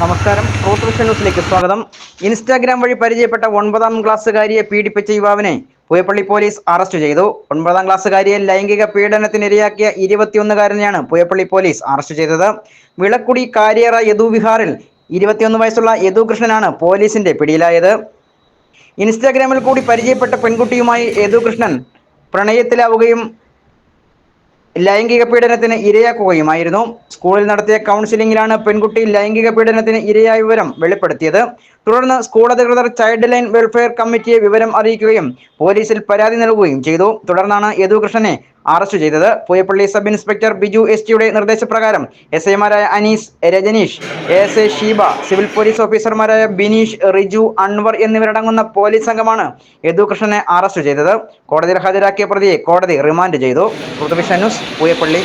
നമസ്കാരം. Truth vision ന്യൂസിലേക്ക് സ്വാഗതം. ഇൻസ്റ്റാഗ്രാം വഴി പരിചയപ്പെട്ട ഒൻപതാം ക്ലാസ്സുകാരിയെ പീഡിപ്പിച്ച യുവാവിനെ പുയപ്പള്ളി പോലീസ് അറസ്റ്റ് ചെയ്തു. ഒൻപതാം ക്ലാസ്സുകാരിയെ ലൈംഗിക പീഡനത്തിനിരയാക്കിയ ഇരുപത്തിയൊന്നുകാരനെയാണ് പുയപ്പള്ളി പോലീസ് അറസ്റ്റ് ചെയ്തത്. വിളക്കുടി കാര്യറ യദു വിഹാറിൽ ഇരുപത്തിയൊന്ന് വയസ്സുള്ള യദുകൃഷ്ണനാണ് പോലീസിന്റെ പിടിയിലായത്. ഇൻസ്റ്റാഗ്രാമിൽ കൂടി പരിചയപ്പെട്ട പെൺകുട്ടിയുമായി യദുകൃഷ്ണൻ പ്രണയത്തിലാവുകയും ലൈംഗിക പീഡനത്തിന് ഇരയാക്കുകയുമായിരുന്നു. സ്കൂളിൽ നടത്തിയ കൗൺസിലിംഗിലാണ് പെൺകുട്ടി ലൈംഗിക പീഡനത്തിന് ഇരയായ വിവരം വെളിപ്പെടുത്തിയത്. തുടർന്ന് സ്കൂൾ അധികൃതർ ചൈൽഡ് ലൈൻ വെൽഫെയർ കമ്മിറ്റിയെ വിവരം അറിയിക്കുകയും പോലീസിൽ പരാതി നൽകുകയും ചെയ്തു. തുടർന്നാണ് യദുകൃഷ്ണനെ അറസ്റ്റ് ചെയ്തത്. Pooyappally sub inspector Biju S ടിയുടെ നിർദ്ദേശപ്രകാരം എസ് ഐമാരായ Anees Rajaneesh S A Sheeba civil police ഓഫീസർമാരായ ബിനീഷ് റിജു അൻവർ എന്നിവരടങ്ങുന്ന പോലീസ് സംഘമാണ് യദുകൃഷ്ണനെ അറസ്റ്റ് ചെയ്തത്. കോടതിയിൽ ഹാജരാക്കിയ പ്രതിയെ കോടതി റിമാൻഡ് ചെയ്തു. പൃഥ്വിഷ ന്യൂസ് പൂയപ്പള്ളി.